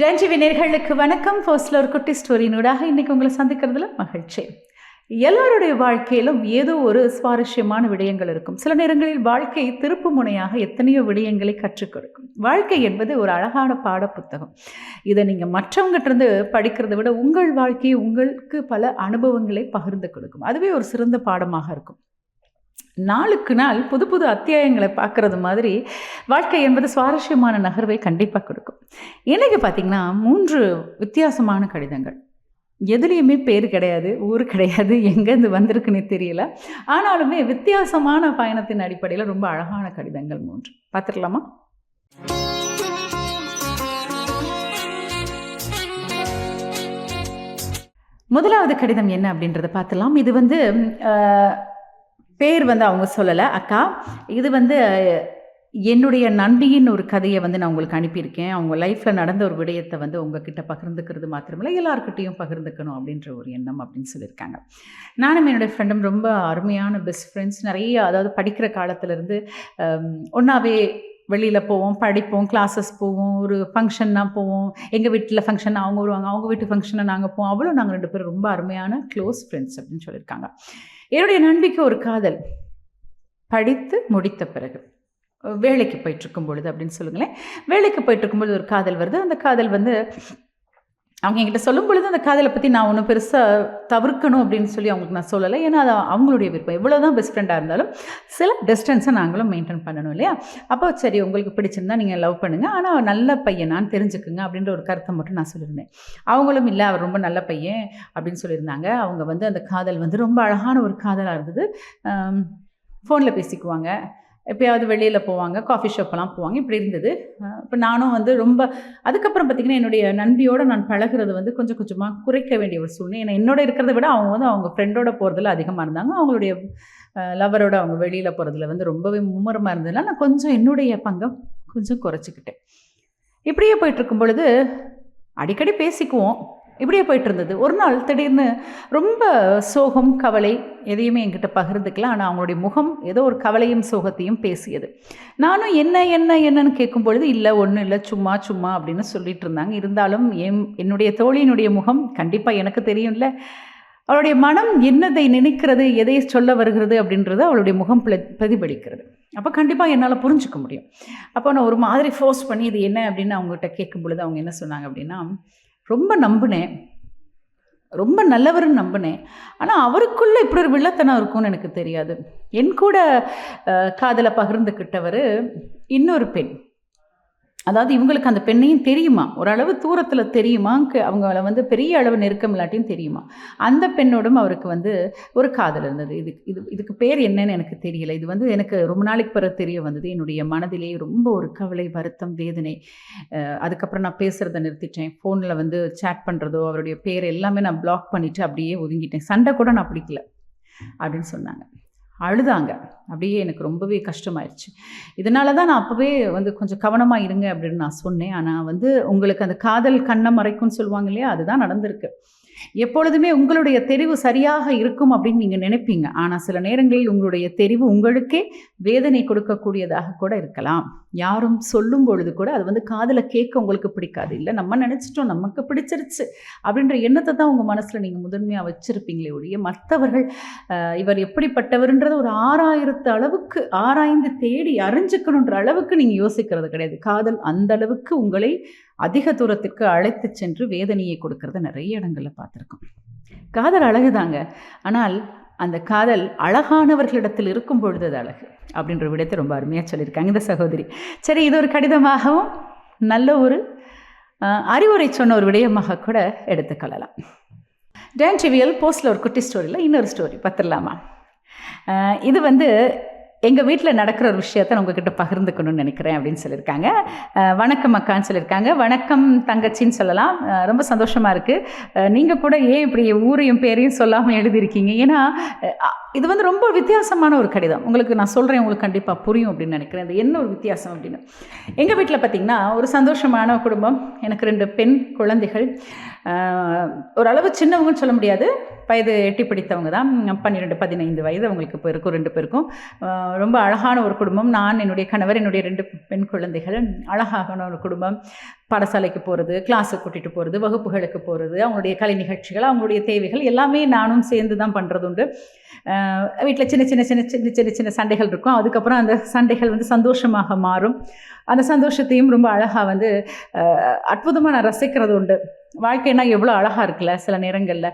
டான்டிவி நேர்களுக்கு வணக்கம் ஃபர்ஸ்ட்ல ஒரு குட்டி ஸ்டோரியினூடாக இன்றைக்கி உங்களை சந்திக்கிறதுல மகிழ்ச்சி. எல்லாருடைய வாழ்க்கையிலும் ஏதோ ஒரு சுவாரஸ்யமான விடயங்கள் இருக்கும். சில நேரங்களில் வாழ்க்கை திருப்பு முனையாக எத்தனையோ விடயங்களை கற்றுக் கொடுக்கும். வாழ்க்கை என்பது ஒரு அழகான பாட புத்தகம். இதை நீங்கள் மற்றவங்ககிட்ட இருந்து படிக்கிறதை விட உங்கள் வாழ்க்கையை உங்களுக்கு பல அனுபவங்களை பகிர்ந்து கொடுக்கும். அதுவே ஒரு சிறந்த பாடமாக இருக்கும். நாளுக்கு நாள் புது புது அத்தியாயங்களை பார்க்குறது மாதிரி வாழ்க்கை என்பது சுவாரஸ்யமான நகர்வை கண்டிப்பாக கொடுக்கும். இன்றைக்கி பார்த்திங்கன்னா மூன்று வித்தியாசமான கடிதங்கள். எதுலேயுமே பேர் கிடையாது ஊர் கிடையாது எங்கேருந்து வந்திருக்குன்னு தெரியல. ஆனாலுமே வித்தியாசமான பயணத்தின் அடிப்படையில் ரொம்ப அழகான கடிதங்கள் மூன்று. பார்த்துடலாமா? முதலாவது கடிதம் என்ன அப்படின்றத பார்த்துலாம் இது வந்து பேர் வந்து அவங்க சொல்லலை. அக்கா இது வந்து என்னுடைய நண்பியின் ஒரு கதையை வந்து நான் உங்களுக்கு அனுப்பியிருக்கேன். அவங்க லைஃப்பில் நடந்த ஒரு விடயத்தை வந்து உங்ககிட்ட பகிர்ந்துக்கிறது மாத்திரமில்லை எல்லாருக்கிட்டையும் பகிர்ந்துக்கணும் அப்படின்ற ஒரு எண்ணம் அப்படின்னு சொல்லியிருக்காங்க. நானும் என்னுடைய ஃப்ரெண்டும் ரொம்ப அருமையான பெஸ்ட் ஃப்ரெண்ட்ஸ் நிறைய அதாவது படிக்கிற காலத்துலேருந்து ஒன்றாவே வெளியில் போவோம் படிப்போம் கிளாஸஸ் போவோம் ஒரு ஃபங்க்ஷன்னா போவோம். எங்கள் வீட்டில் ஃபங்க்ஷன் அவங்க வருவாங்க அவங்க வீட்டு ஃபங்க்ஷனை நாங்கள் போவோம். அவ்வளோ நாங்கள் ரெண்டு பேரும் ரொம்ப அருமையான க்ளோஸ் ஃப்ரெண்ட்ஸ் அப்படின்னு சொல்லியிருக்காங்க. என்னுடைய நண்பிக்கு ஒரு காதல். படித்து முடித்த பிறகு வேலைக்கு போயிட்டுருக்கும் பொழுது அப்படின்னு சொல்லுங்களேன். வேலைக்கு போயிட்டுருக்கும் பொழுது ஒரு காதல் வருது. அந்த காதல் வந்து அவங்க என்கிட்ட சொல்லும் பொழுது அந்த காதலை பற்றி நான் ஒன்றும் பெருசாக தவிர்க்கணும் அப்படின்னு சொல்லி அவங்களுக்கு நான் சொல்லலை. ஏன்னா அது அவங்களுடைய விருப்பம். எவ்வளோ தான் பெஸ்ட் ஃப்ரெண்டாக இருந்தாலும் சில டிஸ்டன்ஸை நாங்களும் மெயின்டைன் பண்ணணும் இல்லையா? அப்போ சரி உங்களுக்கு பிடிச்சிருந்தா நீங்கள் லவ் பண்ணுங்கள் ஆனால் நல்ல பையன் நான் தெரிஞ்சுக்குங்க அப்படின்ற ஒரு கருத்தை மட்டும் நான் சொல்லியிருந்தேன். அவங்களும் இல்லை அவர் ரொம்ப நல்ல பையன் அப்படின்னு சொல்லியிருந்தாங்க. அவங்க வந்து அந்த காதல் வந்து ரொம்ப அழகான ஒரு காதலாக இருந்தது. ஃபோனில் பேசிக்குவாங்க. எப்பயாவது வெளியில் போவாங்க காஃபி ஷாப்பெல்லாம் போவாங்க. இப்படி இருந்தது. இப்போ நானும் வந்து ரொம்ப அதுக்கப்புறம் பார்த்திங்கன்னா என்னுடைய நண்பியோடு நான் பழகுறது வந்து கொஞ்சம் கொஞ்சமாக குறைக்க வேண்டிய ஒரு சூழ்நிலை. ஏன்னா என்னோட இருக்கிறத விட அவங்க வந்து அவங்க ஃப்ரெண்டோட போகிறதுல அதிகமாக இருந்தாங்க. அவங்களுடைய லவரோட அவங்க வெளியில் போகிறதுல வந்து ரொம்பவே மும்முரமாக இருந்ததுனால நான் கொஞ்சம் என்னுடைய பங்கை கொஞ்சம் குறைச்சிக்கிட்டேன். இப்படியே போயிட்டுருக்கும் பொழுது அடிக்கடி பேசிக்குவோம். இப்படியே போயிட்டு இருந்தது ஒரு நாள் திடீர்னு ரொம்ப சோகம் கவலை எதையுமே என்கிட்ட பகிர்ந்துக்கலாம் ஆனால் அவங்களுடைய முகம் ஏதோ ஒரு கவலையும் சோகத்தையும் பேசியது. நானும் என்ன என்ன என்னன்னு கேட்கும் பொழுது இல்லை ஒன்றும் இல்லை சும்மா சும்மா அப்படின்னு சொல்லிட்டு இருந்தாங்க. இருந்தாலும் என் என்னுடைய தோழியினுடைய முகம் கண்டிப்பாக எனக்கு தெரியும்ல. அவளுடைய மனம் என்னதை நினைக்கிறது எதை சொல்ல வருகிறது அப்படின்றது அவளுடைய முகம் பிரதிபலிக்கிறது. அப்போ கண்டிப்பாக என்னால் புரிஞ்சுக்க முடியும். அப்போ நான் ஒரு மாதிரி ஃபோர்ஸ் பண்ணி இது என்ன? அப்படின்னு அவங்ககிட்ட கேட்கும் பொழுது அவங்க என்ன சொன்னாங்க அப்படின்னா ரொம்ப நம்பினேன். ரொம்ப நல்லவர்னு நம்பினேன். ஆனால் அவருக்குள்ளே இப்படி ஒரு வில்லத்தனம் இருக்கும்னு எனக்கு தெரியாது. என் கூட காதலை பகிர்ந்துக்கிட்டவர் இன்னொரு பெண். அதாவது இவங்களுக்கு அந்த பெண்ணையும் தெரியுமா? ஓரளவு தூரத்தில் தெரியுமா அவங்கள வந்து பெரிய அளவு நெருக்கம் இல்லாட்டியும் தெரியுமா? அந்த பெண்ணோடும் அவருக்கு வந்து ஒரு காதல் இருந்தது. இது இது இதுக்கு பேர் என்னன்னு எனக்கு தெரியல. இது வந்து எனக்கு ரொம்ப நாளைக்கு பிறகு தெரிய வந்தது. என்னுடைய மனதிலே ரொம்ப ஒரு கவலை வருத்தம் வேதனை. அதுக்கப்புறம் நான் பேசுகிறத நிறுத்திட்டேன். ஃபோனில் வந்து சேட் பண்ணுறதோ அவருடைய பேர் எல்லாமே நான் பிளாக் பண்ணிவிட்டு அப்படியே ஒதுங்கிட்டேன். சண்டை கூட நான் பிடிக்கல. அப்படின்னு சொன்னாங்க. அழுதாங்க. அப்படியே எனக்கு ரொம்பவே கஷ்டமாயிருச்சு. இதனால தான் நான் அப்போவே வந்து கொஞ்சம் கவனமாக இருங்க அப்படின்னு நான் சொன்னேன். ஆனால் வந்து உங்களுக்கு அந்த காதல் கண்ணை மறைக்கும்னு சொல்லுவாங்க இல்லையா? அதுதான் நடந்திருக்கு. எப்பொழுதுமே உங்களுடைய தெரிவு சரியாக இருக்கும் அப்படின்னு நீங்கள் நினைப்பீங்க. ஆனால் சில நேரங்களில் உங்களுடைய தெரிவு உங்களுக்கே வேதனை கொடுக்கக்கூடியதாக கூட இருக்கலாம். யாரும் சொல்லும் பொழுது கூட அது வந்து காதில் கேட்க உங்களுக்கு பிடிக்காது. இல்லை நம்ம நினச்சிட்டோம் நமக்கு பிடிச்சிருச்சு அப்படின்ற எண்ணத்தை தான் உங்கள் மனசில் நீங்கள் முதன்மையாக வச்சுருப்பீங்களே ஒழிய மற்றவர்கள் இவர் எப்படிப்பட்டவர்ன்றது ஒரு ஆறாயிரத்து அளவுக்கு ஆராய்ந்து தேடி அறிஞ்சுக்கணுன்ற அளவுக்கு நீங்கள் யோசிக்கிறது கிடையாது. காதல் அந்த அளவுக்கு உங்களை அதிக தூரத்திற்கு அழைத்து சென்று வேதனையை கொடுக்கறத நிறைய இடங்களில் பார்த்துருக்கோம். காதல் அழகுதாங்க. ஆனால் அந்த காதல் அழகானவர்களிடத்தில் இருக்கும் பொழுது அது அழகு அப்படின்ற விடத்தை ரொம்ப அருமையாக சொல்லியிருக்காங்க இந்த சகோதரி. சரி இது ஒரு கடிதமாகவும் நல்ல ஒரு அறிவுரை சொன்ன ஒரு விடயமாக கூட எடுத்துக்கொள்ளலாம் டேன் டிவியல் போஸ்டில் ஒரு குட்டி ஸ்டோரியில் இன்னொரு ஸ்டோரி பார்த்துடலாமா இது வந்து எங்கள் வீட்டில் நடக்கிற ஒரு விஷயத்த நான் உங்ககிட்ட பகிர்ந்துக்கணும்னு நினைக்கிறேன் அப்படின்னு சொல்லியிருக்காங்க. வணக்கம் அக்கான்னு சொல்லியிருக்காங்க. வணக்கம் தங்கச்சின்னு சொல்லலாம். ரொம்ப சந்தோஷமாக இருக்குது நீங்கள் கூட ஏன் இப்படி ஊரையும் பேரையும் சொல்லாமல் எழுதியிருக்கீங்க? ஏன்னா இது வந்து ரொம்ப வித்தியாசமான ஒரு கடிதம். உங்களுக்கு நான் சொல்கிறேன் உங்களுக்கு கண்டிப்பாக புரியும் அப்படின்னு நினைக்கிறேன். அது என்ன ஒரு வித்தியாசம் அப்படின்னு? எங்கள் வீட்டில் பார்த்திங்கன்னா ஒரு சந்தோஷமான குடும்பம். எனக்கு ரெண்டு பெண் குழந்தைகள். ஓரளவு சின்னவங்கன்னு சொல்ல முடியாது. வயது எட்டி பிடித்தவங்க தான். பன்னிரெண்டு பதினைந்து வயது அவங்களுக்கு இப்போ இருக்கும் ரெண்டு பேருக்கும். ரொம்ப அழகான ஒரு குடும்பம். நான் என்னுடைய கணவர் என்னுடைய ரெண்டு பெண் குழந்தைகள். அழகான ஒரு குடும்பம். பாடசாலைக்கு போகிறது கிளாஸுக்கு கூட்டிகிட்டு போகிறது வகுப்புகளுக்கு போகிறது அவங்களுடைய கலை நிகழ்ச்சிகள் அவங்களுடைய தேவைகள் எல்லாமே நானும் சேர்ந்து தான் பண்ணுறது உண்டு. வீட்டில் சின்ன சின்ன சின்ன சின்ன சின்ன சின்ன சண்டைகள் இருக்கும். அதுக்கப்புறம் அந்த சண்டைகள் வந்து சந்தோஷமாக மாறும். அந்த சந்தோஷத்தையும் ரொம்ப அழகாக வந்து அற்புதமாக நான் ரசிக்கிறது உண்டு. வாழ்க்கைனா எவ்வளோ அழகாக இருக்குல்ல சில நேரங்களில்.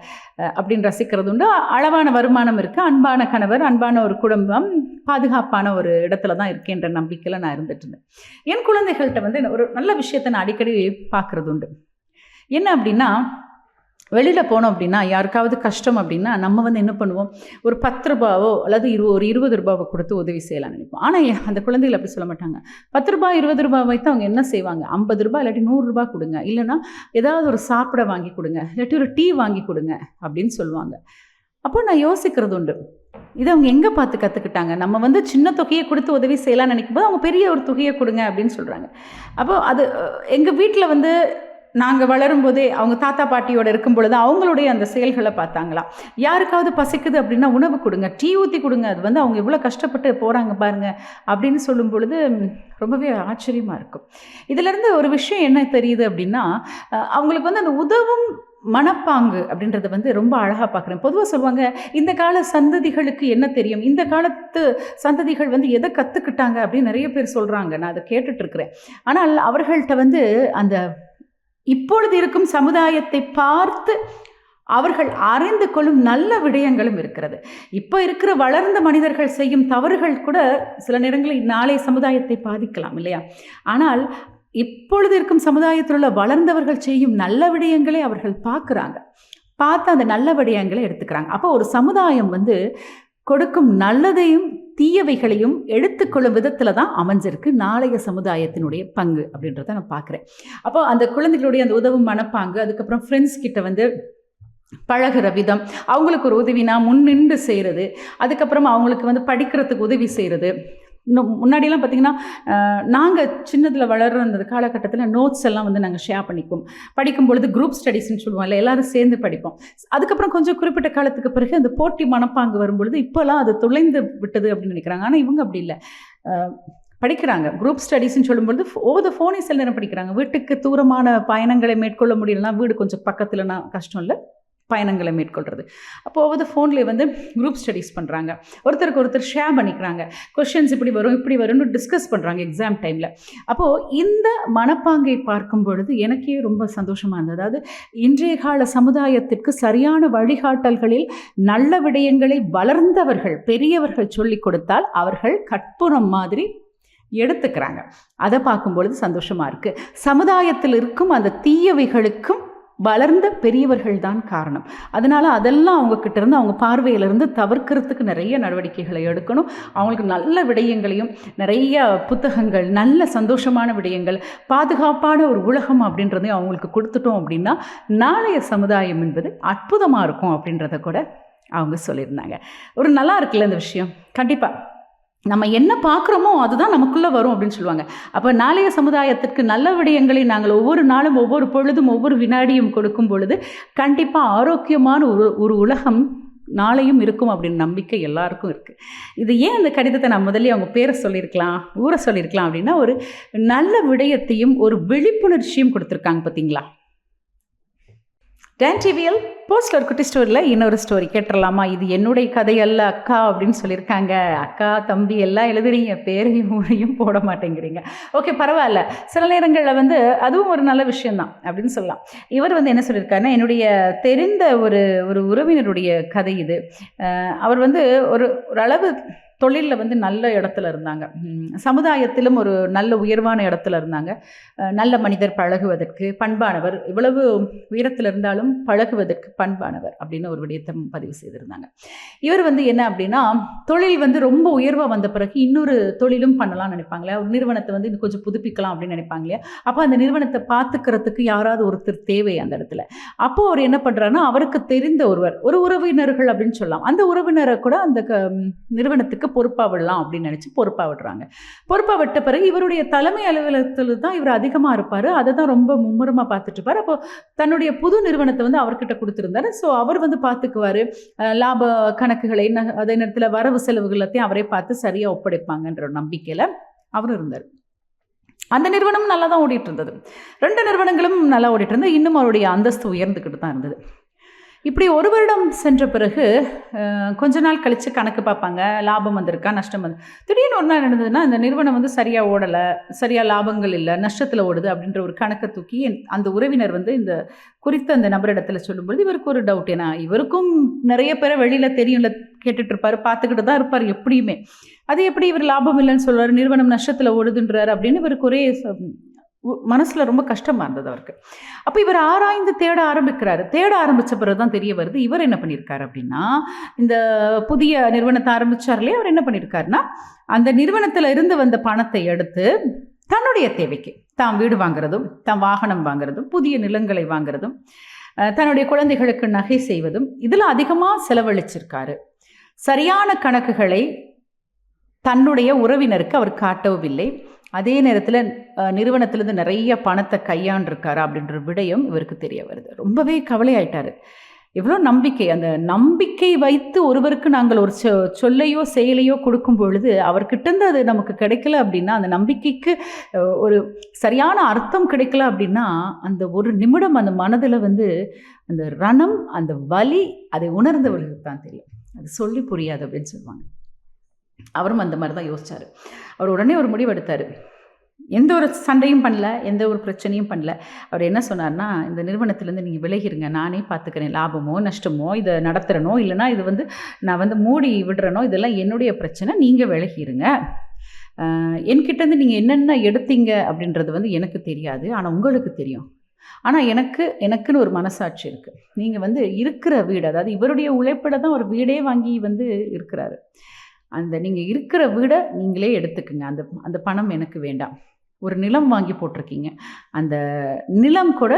அப்படின்னு ரசிக்கிறது உண்டு. அளவான வருமானம் இருக்குது அன்பான கணவர் அன்பான ஒரு குடும்பம் பாதுகாப்பான ஒரு இடத்துல தான் இருக்கேன்ற நம்பிக்கையில் நான் இருந்துட்டு இருந்தேன். என் குழந்தைகள்கிட்ட வந்து ஒரு நல்ல விஷயத்தை நான் அடிக்கடி பார்க்குறது உண்டு. என்ன அப்படின்னா வெளியில் போனோம் அப்படின்னா யாருக்காவது கஷ்டம் அப்படின்னா நம்ம வந்து என்ன பண்ணுவோம்? ஒரு பத்து ரூபாவோ அல்லது இரு ஒரு இருபது ரூபாவோ கொடுத்து உதவி செய்யலாம்னு நினைப்போம். ஆனால் அந்த குழந்தைகள் அப்படி சொல்ல மாட்டாங்க. பத்து ரூபாய் இருபது ரூபாய் வைத்து அவங்க என்ன செய்வாங்க? ஐம்பது ரூபாய் இல்லாட்டி நூறுரூபா கொடுங்க. இல்லைனா ஏதாவது ஒரு சாப்பிட வாங்கி கொடுங்க. இல்லாட்டி ஒரு டீ வாங்கி கொடுங்க அப்படின்னு சொல்லுவாங்க. அப்போ நான் யோசிக்கிறது உண்டு. இதை அவங்க எங்கே பார்த்து கற்றுக்கிட்டாங்க நம்ம வந்து சின்ன தொகையை கொடுத்து உதவி செய்யலாம்னு நினைக்கும் போது அவங்க பெரிய ஒரு தொகையை கொடுங்க அப்படின்னு சொல்கிறாங்க அப்போ அது எங்கள் வீட்டில் வந்து நாங்கள் வளரும்போதே அவங்க தாத்தா பாட்டியோடு இருக்கும் பொழுது அவங்களுடைய அந்த செயல்களை பார்த்தாங்களாம். யாருக்காவது பசிக்குது அப்படின்னா உணவு கொடுங்க டீ ஊற்றி கொடுங்க அது வந்து அவங்க இவ்வளோ கஷ்டப்பட்டு போகிறாங்க பாருங்கள் அப்படின்னு சொல்லும் பொழுது ரொம்பவே ஆச்சரியமாக இருக்கும். இதிலேருந்து ஒரு விஷயம் என்ன தெரியுது அப்படின்னா அவங்களுக்கு வந்து அந்த உதவும் மனப்பாங்கு அப்படின்றத வந்து ரொம்ப அழகாக பார்க்குறேன். பொதுவாக சொல்லுவாங்க இந்த கால சந்ததிகளுக்கு என்ன தெரியும்? இந்த காலத்து சந்ததிகள் வந்து எதை கற்றுக்கிட்டாங்க அப்படின்னு நிறைய பேர் சொல்கிறாங்க நான் அதை கேட்டுட்ருக்குறேன் ஆனால் அவர்கள்ட்ட வந்து அந்த இப்பொழுது இருக்கும் சமுதாயத்தை பார்த்து அவர்கள் அறிந்து கொள்ளும் நல்ல விடயங்களும் இருக்கிறது. இப்போ இருக்கிற வளர்ந்த மனிதர்கள் செய்யும் தவறுகள் கூட சில நேரங்களில் நாளை சமுதாயத்தை பாதிக்கலாம் இல்லையா? ஆனால் இப்பொழுது இருக்கும் சமுதாயத்தில் உள்ள வளர்ந்தவர்கள் செய்யும் நல்ல விடயங்களை அவர்கள் பார்க்குறாங்க. பார்த்து அந்த நல்ல விடயங்களை எடுத்துக்கிறாங்க. அப்போ ஒரு சமுதாயம் வந்து கொடுக்கும் நல்லதையும் தீயவைகளையும் எடுத்துக்கொள்ளும் விதத்தில் தான் அமைஞ்சிருக்கு. நாளைய சமுதாயத்தினுடைய பங்கு அப்படின்றத நான் பார்க்குறேன். அப்போ அந்த குழந்தைகளுடைய அந்த உதவும் மனப்பாங்கு அதுக்கப்புறம் ஃப்ரெண்ட்ஸ் கிட்ட வந்து பழகிற விதம் அவங்களுக்கு ஒரு உதவினா முன்னின்று செய்கிறது அதுக்கப்புறம் அவங்களுக்கு வந்து படிக்கிறதுக்கு உதவி செய்கிறது இன்னும் முன்னாடியெல்லாம் பார்த்திங்கன்னா நாங்கள் சின்னதில் வளர்கிற அந்த காலகட்டத்தில் நோட்ஸ் எல்லாம் வந்து நாங்கள் ஷேர் பண்ணிக்குவோம். படிக்கும் பொழுது குரூப் ஸ்டடீஸ்னு சொல்லுவோம் இல்லை எல்லோரும் சேர்ந்து படிப்போம். அதுக்கப்புறம் கொஞ்சம் குறிப்பிட்ட காலத்துக்கு பிறகு அந்த போட்டி மனப்பாங்கு வரும்பொழுது இப்போல்லாம் அது தொலைந்து விட்டது அப்படின்னு நினைக்கிறாங்க. ஆனால் இவங்க அப்படி இல்லை. படிக்கிறாங்க. குரூப் ஸ்டடீஸ்னு சொல்லும்பொழுது ஓவர் த ஃபோனே சில நேரம் படிக்கிறாங்க. வீட்டுக்கு தூரமான பயணங்களை மேற்கொள்ள முடியலன்னா வீடு கொஞ்சம் பக்கத்தில்னா கஷ்டம் இல்லை. பயணங்களை மேற்கொள்கிறது அப்போ ஒவ்வொரு ஃபோன்லேயே வந்து குரூப் ஸ்டடீஸ் பண்ணுறாங்க ஒருத்தருக்கு ஒருத்தர் ஷேர் பண்ணிக்கிறாங்க. கொஷின்ஸ் இப்படி வரும் இப்படி வரும்னு டிஸ்கஸ் பண்ணுறாங்க எக்ஸாம் டைமில் அப்போது இந்த மனப்பாங்கை பார்க்கும் பொழுது எனக்கே ரொம்ப சந்தோஷமாக இருந்தது. அதாவது இன்றைய கால சமுதாயத்திற்கு சரியான வழிகாட்டல்களில் நல்ல விடயங்களை வளர்ந்தவர்கள் பெரியவர்கள் சொல்லிக் கொடுத்தால் அவர்கள் கற்புறம் மாதிரி எடுத்துக்கிறாங்க. அதை பார்க்கும் பொழுது சந்தோஷமாக இருக்குது சமுதாயத்தில் இருக்கும் அந்த தீயவைகளுக்கும் வளர்ந்த பெரியவர்கள் தான் காரணம். அதனால் அதெல்லாம் அவங்கக்கிட்ட இருந்து அவங்க பார்வையிலிருந்து தவிர்க்கிறதுக்கு நிறைய நடவடிக்கைகளை எடுக்கணும். அவங்களுக்கு நல்ல விடயங்களையும் நிறைய புத்தகங்கள் நல்ல சந்தோஷமான விடயங்கள் பாதுகாப்பான ஒரு உலகம் அப்படின்றதையும் அவங்களுக்கு கொடுத்துட்டோம் அப்படின்னா நாளைய சமுதாயம் என்பது அற்புதமாக இருக்கும் அப்படின்றத கூட அவங்க சொல்லியிருந்தாங்க. ஒரு நல்லா இருக்குல்ல இந்த விஷயம்? கண்டிப்பாக நம்ம என்ன பார்க்குறோமோ அதுதான் நமக்குள்ளே வரும் அப்படின்னு சொல்லுவாங்க. அப்போ நாளைய சமுதாயத்திற்கு நல்ல விடயங்களை நாங்கள் ஒவ்வொரு நாளும் ஒவ்வொரு பொழுதும் ஒவ்வொரு வினாடியும் கொடுக்கும் பொழுது கண்டிப்பாக ஆரோக்கியமான ஒரு ஒரு உலகம் நாளையும் இருக்கும் அப்படின்னு நம்பிக்கை எல்லாருக்கும் இருக்குது இது ஏன் அந்த கடிதத்தை நான் முதல்ல அவங்க பேரை சொல்லியிருக்கலாம் ஊரை சொல்லியிருக்கலாம் அப்படின்னா ஒரு நல்ல விடயத்தையும் ஒரு விழிப்புணர்ச்சியும் கொடுத்துருக்காங்க பார்த்தீங்களா டேன் டிவிஎல் போஸ்டில் ஒரு குட்டி ஸ்டோரியில் இன்னொரு ஸ்டோரி கேட்டுடலாமா இது என்னுடைய கதை அல்ல அக்கா அப்படின்னு சொல்லியிருக்காங்க. அக்கா தம்பி எல்லாம் எழுதுறீங்க பேரையும் ஊரையும் போட மாட்டேங்கிறீங்க. ஓகே பரவாயில்ல. சில நேரங்களில் வந்து அதுவும் ஒரு நல்ல விஷயந்தான் அப்படின்னு சொல்லலாம். இவர் வந்து என்ன சொல்லியிருக்காருன்னா என்னுடைய தெரிந்த ஒரு ஒரு உறவினருடைய கதை இது. அவர் வந்து ஒரு ஒரு அளவு தொழிலில் வந்து நல்ல இடத்துல இருந்தாங்க. சமுதாயத்திலும் ஒரு நல்ல உயர்வான இடத்துல இருந்தாங்க. நல்ல மனிதர் பழகுவதற்கு பண்பானவர் இவ்வளவு உயரத்தில் இருந்தாலும் பழகுவதற்கு பண்பானவர் அப்படின்னு ஒரு விடயத்தை பதிவு செய்திருந்தாங்க. இவர் வந்து என்ன அப்படின்னா தொழில் வந்து ரொம்ப உயர்வாக வந்த பிறகு இன்னொரு தொழிலும் பண்ணலாம்னு நினைப்பாங்களே. ஒரு நிறுவனத்தை வந்து இன்னும் கொஞ்சம் புதுப்பிக்கலாம் அப்படின்னு நினைப்பாங்க இல்லையா? அப்போ அந்த நிறுவனத்தை பார்த்துக்கிறதுக்கு யாராவது ஒருத்தர் தேவை அந்த இடத்துல. அப்போது அவர் என்ன பண்ணுறாருன்னா அவருக்கு தெரிந்த ஒருவர் ஒரு உறவினர்கள் அப்படின்னு சொல்லலாம். அந்த உறவினரை கூட அந்த நிறுவனத்துக்கு பொறுப்பாக விடலாம் அப்படின்னு நினச்சி பொறுப்பாக விடுறாங்க பொறுப்பாக விட்ட பிறகு இவருடைய தலைமை அலுவலகத்தில் தான் இவர் அதிகமாக இருப்பார். அதை தான் ரொம்ப மும்முரமாக பார்த்துட்டு இருப்பார் அப்போ தன்னுடைய புது நிறுவனத்தை வந்து அவர்கிட்ட கொடுத்துருந்தாரு. ஸோ அவர் வந்து பார்த்துக்குவார். லாப கணக்குகளை அதே நேரத்தில் வரவு செலவுகள் எல்லாத்தையும் அவரே பார்த்து சரியாக ஒப்படைப்பாங்கன்ற ஒரு நம்பிக்கையில் அவர் இருந்தார். அந்த நிறுவனம் நல்லா தான் ஓடிட்டு இருந்தது. ரெண்டு நிறுவனங்களும் நல்லா ஓடிட்டு இருந்தது. இன்னும் அவருடைய அந்தஸ்து உயர்ந்துக்கிட்டு தான் இருந்தது. இப்படி ஒரு வருடம் சென்ற பிறகு கொஞ்ச நாள் கழித்து கணக்கு பார்ப்பாங்க. லாபம் வந்திருக்கா? நஷ்டம் வந்து திடீர்னு ஒரு நாள் நடந்ததுன்னா இந்த நிறுவனம் வந்து சரியாக ஓடலை சரியாக லாபங்கள் இல்லை நஷ்டத்தில் ஓடுது அப்படின்ற ஒரு கணக்கை தூக்கி அந்த உறவினர் வந்து இந்த குறித்த அந்த நபரிடத்தில் சொல்லும்பொழுது இவருக்கு ஒரு டவுட் ஏன்னா இவருக்கும் நிறைய பேரை வெளியில் தெரியும்ல கேட்டுட்டு இருப்பார் பார்த்துக்கிட்டு தான் இருப்பார் எப்படியுமே. அது எப்படி இவர் லாபம் இல்லைன்னு சொல்கிறார் நிறுவனம் நஷ்டத்தில் ஓடுதுன்றாரு அப்படின்னு இவருக்கு ஒரே மனசில் ரொம்ப கஷ்டமாக இருந்தது அவருக்கு. அப்போ இவர் ஆராய்ந்து தேட ஆரம்பிக்கிறாரு. தேட ஆரம்பித்த பிறகு தான் தெரிய வருது இவர் என்ன பண்ணியிருக்காரு அப்படின்னா இந்த புதிய நிறுவனத்தை ஆரம்பிச்சார் இல்லையா அவர் என்ன பண்ணியிருக்காருன்னா அந்த நிறுவனத்தில் இருந்து வந்த பணத்தை எடுத்து தன்னுடைய தேவைக்கு தான் வீடு வாங்குறதும் தாம் வாகனம் வாங்குறதும் புதிய நிலங்களை வாங்குறதும் தன்னுடைய குழந்தைகளுக்கு நகை செய்வதும் இதில் அதிகமாக செலவழிச்சிருக்காரு. சரியான கணக்குகளை தன்னுடைய உறவினருக்கு அவர் காட்டவும் இல்லை அதே நேரத்தில் நிறுவனத்திலேருந்து நிறைய பணத்தை கையாண்டிருக்காரு அப்படின்ற விடயம் இவருக்கு தெரிய வருது. ரொம்பவே கவலையாயிட்டார். எவ்வளோ நம்பிக்கை. அந்த நம்பிக்கை வைத்து ஒருவருக்கு நாங்கள் ஒரு சொ சொல்லையோ செயலையோ கொடுக்கும் பொழுது அவர்கிட்டருந்து அது நமக்கு கிடைக்கல அப்படின்னா அந்த நம்பிக்கைக்கு ஒரு சரியான அர்த்தம் கிடைக்கல அப்படின்னா அந்த ஒரு நிமிடம் அந்த மனதில் வந்து அந்த ரணம் அந்த வலி அதை உணர்ந்தவர்களுக்கு தான் தெரியும். அது சொல்லி புரியாது அப்படின்னு சொல்லுவாங்க. அவரும் அந்த மாதிரி தான் யோசிச்சார். அவர் உடனே ஒரு முடிவு எடுத்தார். எந்த ஒரு சண்டையும் பண்ணல எந்த ஒரு பிரச்சனையும் பண்ணல. அவர் என்ன சொன்னார்னா இந்த நிறுவனத்திலேருந்து நீங்கள் விலகிருங்க நானே பார்த்துக்கிறேன் லாபமோ நஷ்டமோ இதை நடத்துகிறனோ இல்லைனா இது வந்து நான் வந்து மூடி விடுறனோ இதெல்லாம் என்னுடைய பிரச்சனை நீங்கள் விலகிருங்க. என்கிட்டேருந்து நீங்கள் என்னென்ன எடுத்தீங்க அப்படின்றது வந்து எனக்கு தெரியாது ஆனால் உங்களுக்கு தெரியும். ஆனால் எனக்கு எனக்குன்னு ஒரு மனசாட்சி இருக்குது நீங்கள் வந்து இருக்கிற வீடு அதாவது இவருடைய உழைப்பில் தான் ஒரு வீடே வாங்கி வந்து இருக்கிறாரு. அந்த நீங்கள் இருக்கிற வீடை நீங்களே எடுத்துக்கங்க. அந்த அந்த பணம் எனக்கு வேண்டாம். ஒரு நிலம் வாங்கி போட்டிருக்கீங்க. அந்த நிலம் கூட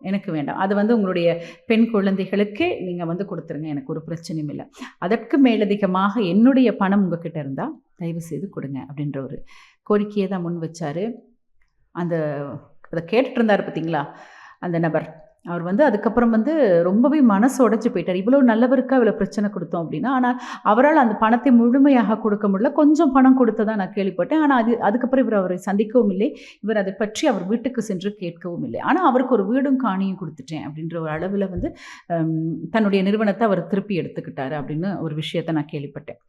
எனக்கு வேண்டாம். அது வந்து உங்களுடைய பெண் குழந்தைகளுக்கே நீங்கள் வந்து கொடுத்துருங்க. எனக்கு ஒரு பிரச்சனையும் இல்லை. அதற்கு மேலதிகமாக என்னுடைய பணம் உங்ககிட்ட இருந்தால் தயவு செய்து கொடுங்க அப்படின்ற ஒரு கோரிக்கையை தான் முன் வச்சார். அந்த அதை கேட்டுட்டு இருந்தார் பார்த்தீங்களா அந்த நபர். அவர் வந்து அதுக்கப்புறம் வந்து ரொம்பவே மனசு உடச்சி போயிட்டார். இவ்வளோ நல்லவருக்கு இவ்வளோ பிரச்சனை கொடுத்தோம் அப்படின்னா ஆனால் அவரால் அந்த பணத்தை முழுமையாக கொடுக்க முடியல. கொஞ்சம் பணம் கொடுத்ததாக நான் கேள்விப்பட்டேன். ஆனால் அது அதுக்கப்புறம் இவர் அவரை சந்திக்கவும் இல்லை. இவர் அதை பற்றி அவர் வீட்டுக்கு சென்று கேட்கவும் இல்லை. ஆனால் அவருக்கு ஒரு வீடும் காணியும் கொடுத்துட்டேன் அப்படின்ற ஒரு அளவில் வந்து தன்னுடைய நிறுவனத்தை அவர் திருப்பி எடுத்துக்கிட்டாரு அப்படின்னு ஒரு விஷயத்தை நான் கேள்விப்பட்டேன்.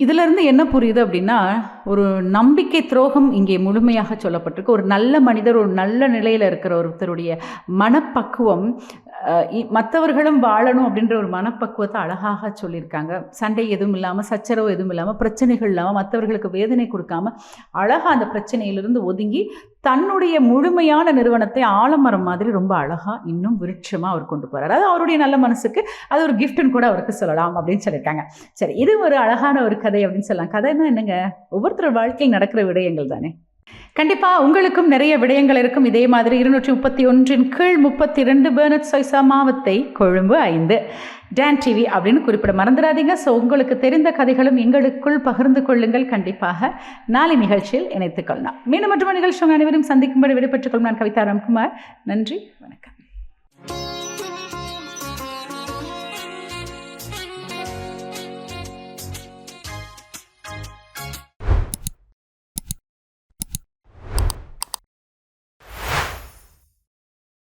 இதிலிருந்து என்ன புரியுது அப்படின்னா ஒரு நம்பிக்கை துரோகம் இங்கே முழுமையாக சொல்லப்பட்டிருக்கு. ஒரு நல்ல மனிதர் ஒரு நல்ல நிலையில் இருக்கிற ஒருத்தருடைய மனப்பக்குவம் மற்றவர்களும் வாழணும் அப்படின்ற ஒரு மனப்பக்குவத்தை அழகாக சொல்லியிருக்காங்க. சண்டை எதுவும் இல்லாமல் சச்சரவு எதுவும் இல்லாமல் பிரச்சனைகள் இல்லாமல் மற்றவர்களுக்கு வேதனை கொடுக்காம அழகாக அந்த பிரச்சனையிலிருந்து ஒதுங்கி தன்னுடைய முழுமையான நிறுவனத்தை ஆலமரம் மாதிரி ரொம்ப அழகாக இன்னும் விருட்சமாக அவர் கொண்டு போகிறார் அது அவருடைய நல்ல மனசுக்கு அது ஒரு கிஃப்ட்னு கூட அவருக்கு சொல்லலாம் அப்படின்னு சொல்லியிருக்காங்க. சரி இது ஒரு அழகான ஒரு கதை அப்படின்னு சொல்லலாம். கதைன்னா என்னங்க? ஒவ்வொருத்தர் வாழ்க்கையில் நடக்கிற விடயங்கள் தானே. கண்டிப்பாக உங்களுக்கும் நிறைய விடயங்கள் இருக்கும். இதே மாதிரி இருநூற்றி முப்பத்தி ஒன்றின் கீழ் முப்பத்தி ரெண்டு பேர்னட் சொய்சா மாவத்தை கொழும்பு ஐந்து. டேன் டிவி அப்படின்னு குறிப்பிட மறந்துடாதீங்க. ஸோ உங்களுக்கு தெரிந்த கதைகளும் எங்களுக்குள் பகிர்ந்து கொள்ளுங்கள். கண்டிப்பாக நாளை நிகழ்ச்சியில் இணைத்துக் கொள்ளலாம். மீண்டும் மற்றும் நிகழ்ச்சி அனைவரும் சந்திக்கும்படி விடைபெற்றுக் கொள்ளும் நான் கவிதா ராம்குமார். நன்றி வணக்கம்.